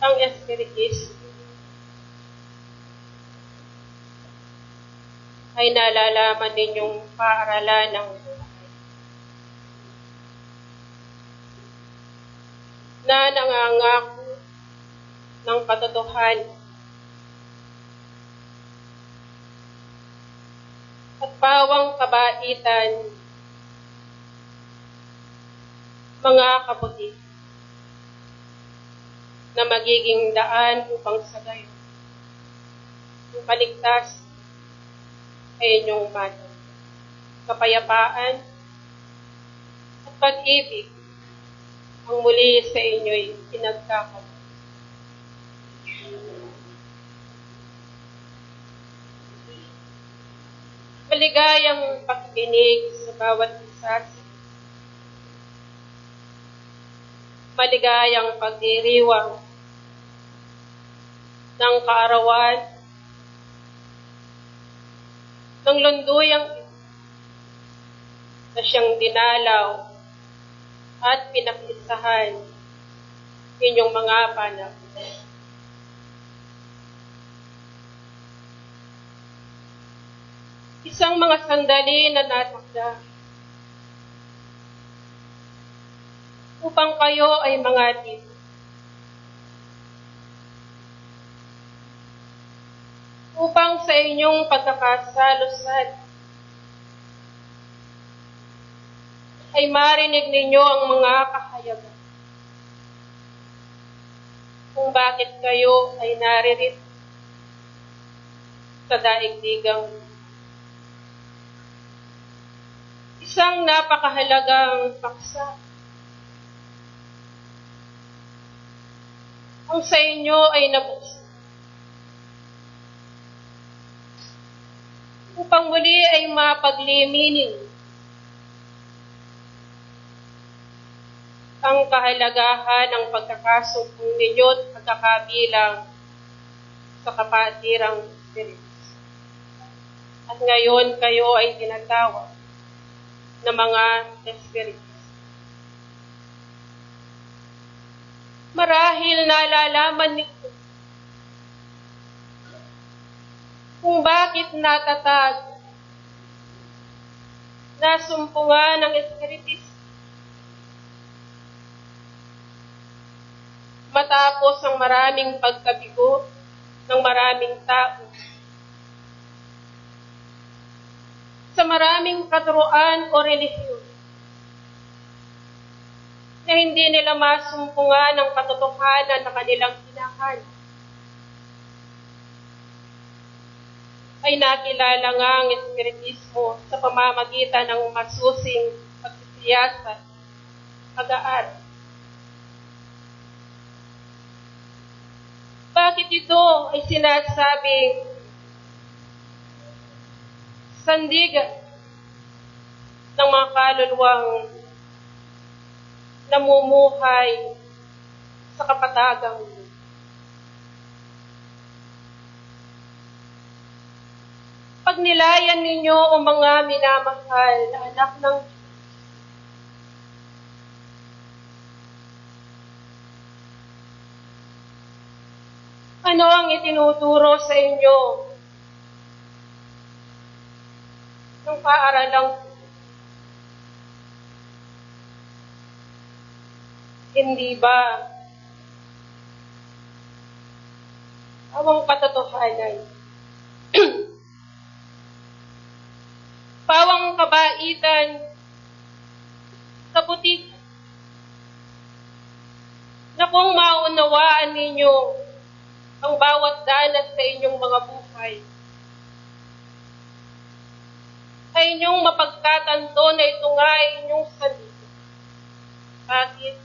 ang Espiritis ay nalalaman ninyong paaralan ng buhay. Na nangangako ng katotohanan at bawang kabaitan mga kaputi na magiging daan upang sa gayon yung paligtas ay inyong mano. Kapayapaan at pag-ibig ang muli sa inyo'y pinagkakaroon. Maligayang pakikinig sa bawat isa maligayang pagdiriwang ng kaarawan ng lunduyang na siyang dinalaw at pinakisahan inyong mga panak. Isang mga sandali na natakda upang kayo ay mga tito. Upang sa inyong pagkakasalusad ay marinig ninyo ang mga kahayagan. Kung bakit kayo ay naririto sa daigdigang isang napakahalagang paksa. Ang sa inyo ay nabuksan. Upang ay mapagliminin ang kahalagahan ng pagkakasumpong ninyo at pagkakabilang sa kapatirang Espiritu. At ngayon kayo ay tinatawag na mga Espiritu. Marahil nalalaman nito kung bakit natatag nasumpungan ng Espiritis matapos ang maraming pagkabigo ng maraming tao sa maraming katuruan o relihiyon na hindi nila masumpungan ang katotohanan na kanilang hinahanap. Ay nakilala nga ang Espiritismo sa pamamagitan ng masusing pagsisiyasat, pag-aaral. Bakit ito ay sinasabing sandigan ng mga kaluluwang namumuhay sa kapatagang mundo? Pag nilayan ninyo o mga minamahal na anak ng ano ang itinuturo sa inyo? Ng paaralang hindi ba? Awang katotohanan pawang kabaitan sa putik na kung maunawaan ninyo ang bawat danas sa inyong mga buhay ay inyong mapagkatanto na ito nga ay inyong salita. Bakit?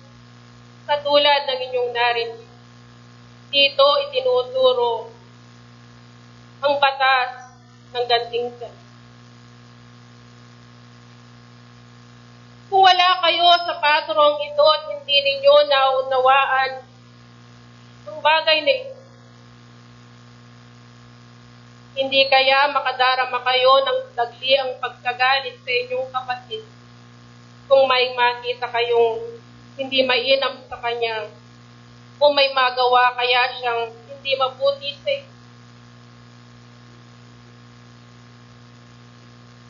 Katulad ng inyong narinig, dito itinuturo ang batas ng ganting salita. Kung wala kayo sa patrong ito at hindi ninyo naunawaan ang bagay na ito, hindi kaya makadarama kayo ng dagli ang pagkagalit sa inyong kapatid kung may makita kayong hindi mainam sa kanya O may magawa kaya siyang hindi mabuti sa inyo?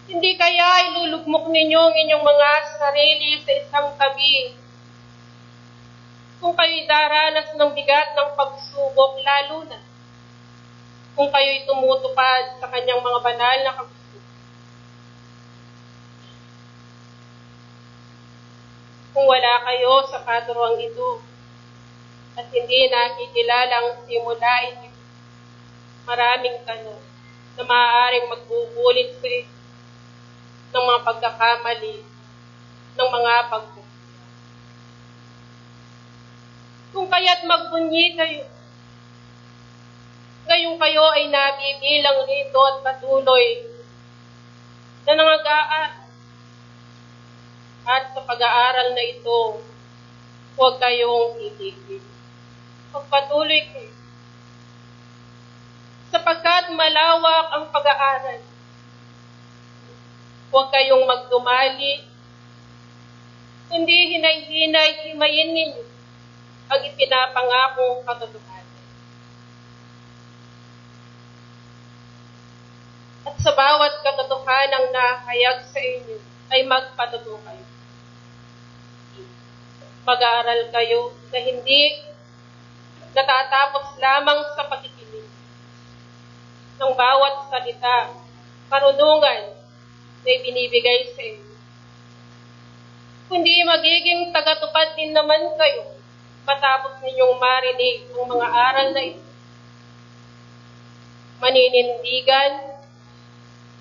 Hindi kaya ilulugmok ninyo ang inyong mga sarili sa isang tabi kung kayo'y daranas ng bigat ng pagsubok, lalo na kung kayo'y tumutupad sa kanyang mga banal na kagustuhan. Kung wala kayo sa patruang ito at hindi nakikilalang simulain ito, maraming tanong na maaaring magbubulit sa ito ng mga pagkakamali, ng mga pagbubulit. Kung kaya't magbunyi kayo. Ngayon kayo ay nabibilang rito at patuloy na nangagaan. At sa pag-aaral na ito, huwag kayong itigil. Pagpatuloy kayo. Sapagkat malawak ang pag-aaral. Huwag kayong magdumali, kundi hinay-hinay, himayin ninyo ang ipinapangakong katotohanan. At sa bawat katotohanang nakayag sa inyo, ay magpatotoo kayo. Mag-aaral kayo na hindi natatapos lamang sa pakikinig ng bawat salita, karunungan na ibinibigay sa inyo. Kundi magiging tagatupad din naman kayo matapos ninyong marinig ang mga aral na ito. Maninindigan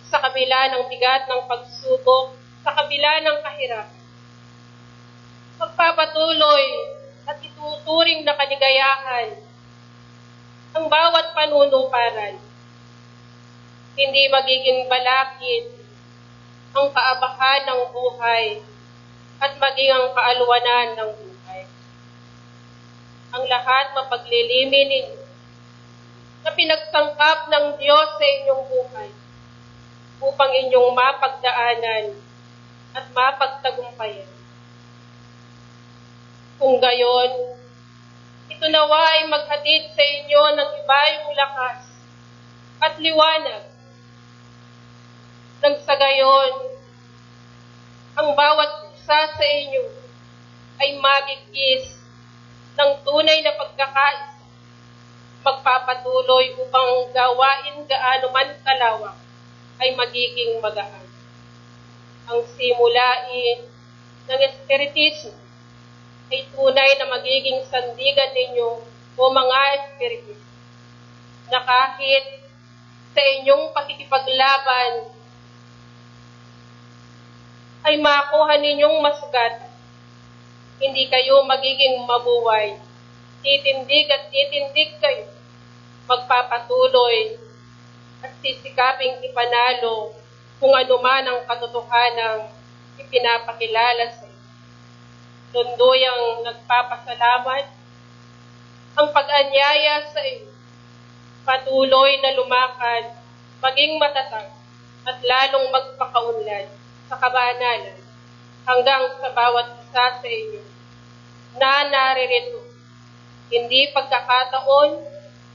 sa kabila ng bigat ng pagsubok, sa kabila ng kahirapan. Magpapatuloy at ituturing na kaligayahan ang bawat panunuparan. Hindi magiging balakid ang kaabahan ng buhay at maging ang kaalwanan ng buhay. Ang lahat mapaglilimin ninyo na pinagsangkap ng Diyos sa inyong buhay upang inyong mapagdaanan at mapagtagumpayan. Kung gayon, ito nawa ay maghatid sa inyo ng ibayong lakas at liwanag. Nang sa gayon, ang bawat isa sa inyo ay magigis ng tunay na pagkakaisa, magpapatuloy upang gawain gaano man kalawak ay magiging magaan. Ang simulain ng espiritismo ay tunay na magiging sandigan ninyo o mga espiritismo na kahit sa inyong pakikipaglaban ay makuha ninyong masugatan. Hindi kayo magiging mabuhay. Titindig at titindig kayo. Magpapatuloy at sisikaping ipanalo kung ano man ang katotohanang ipinapakilala sa iyo. Tunduyang nagpapasalamat ang pag-anyaya sa iyo. Patuloy na lumakad, maging matatag, at lalong magpakaunlad sa kabanalan hanggang sa bawat isa sa inyo na naririto. Hindi pagkakataon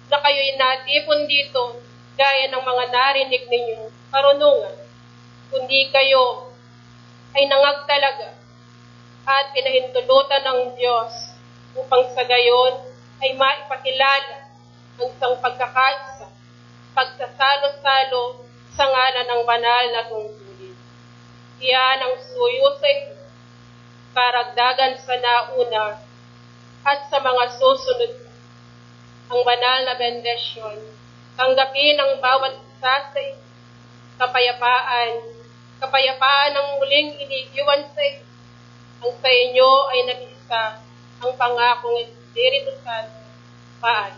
na kayo'y natipon dito gaya ng mga narinig ninyo karunungan, kundi kayo ay nangagtalaga at pinahintulutan ng Diyos upang sa gayon ay maipakilala ang isang pagkakaisa, pagsasalo-salo sa ngalan ng banal na tungkulin. Iyan ang suyo sa inyo, karagdagan sa nauna at sa mga susunod ang banal na bendesyon. Tanggapin ang bawat isa sa inyo, kapayapaan, kapayapaan ang muling iniiwan sa inyo. Ang sa inyo ay nag-isa ang pangakong Espiritu Santo. Paan.